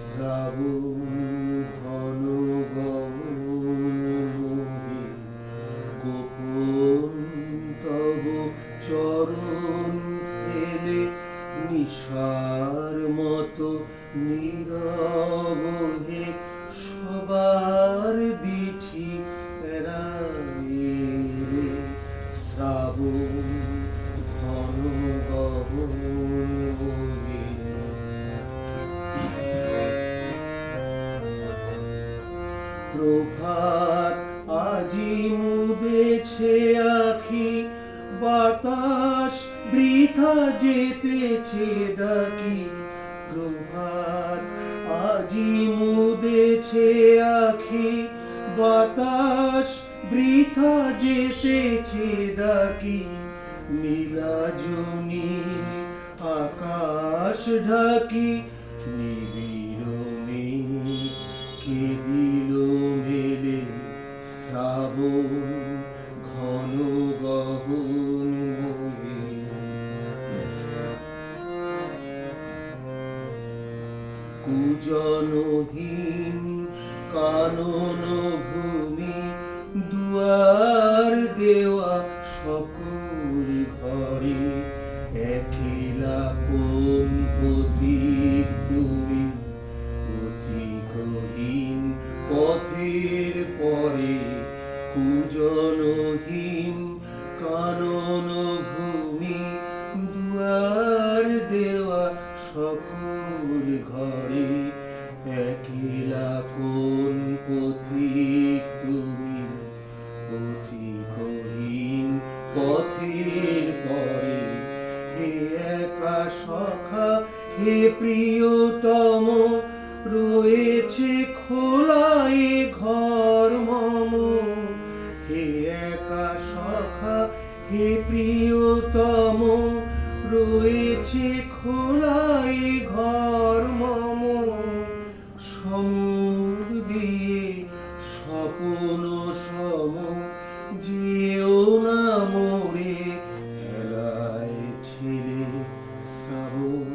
শ্রাবণ ঘন গৌরী গোপন চরণ এনে নিশার মতো নীরব হে সবার দিঠি রায়ের শ্রাবণ ঘন প্রভাত, আজি মুদেছে আখি, বাতাস বৃথা যেতেছে ডাকি। প্রভাত, আজি মুদেছে আখি, বাতাস বৃথা যেতেছে ডাকি। নীলাজনীন আকাশ ঢাকি, নিবিড় মেঘ কে কুজনহীন কানন ভূমি দুয়ার দেওয়া সকল ঘরে, একলা কোন পথিক তুমি? পথিকহীন পথের পরে কুজনহীন কানন ভূমি দুয়ার দেওয়া সকল ঘরে একলা কোন পথিক তুমি? পথিকহীন পথের পরে হে একা সখা, হে প্রিয়তম, রয়েছে খোলাই ঘর মম। হে একা সখা, হে প্রিয়তম, রয়েছে খোলা যেও না মোরে হেলায় ঠেলে শ্রাবণ,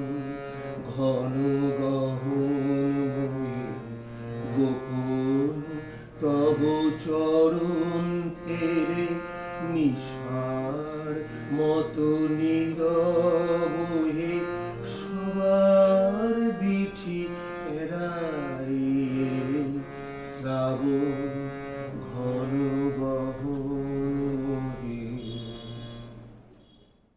ঘন গহন গোপন তব চরণ ফেলে, নিশার মতো নীরব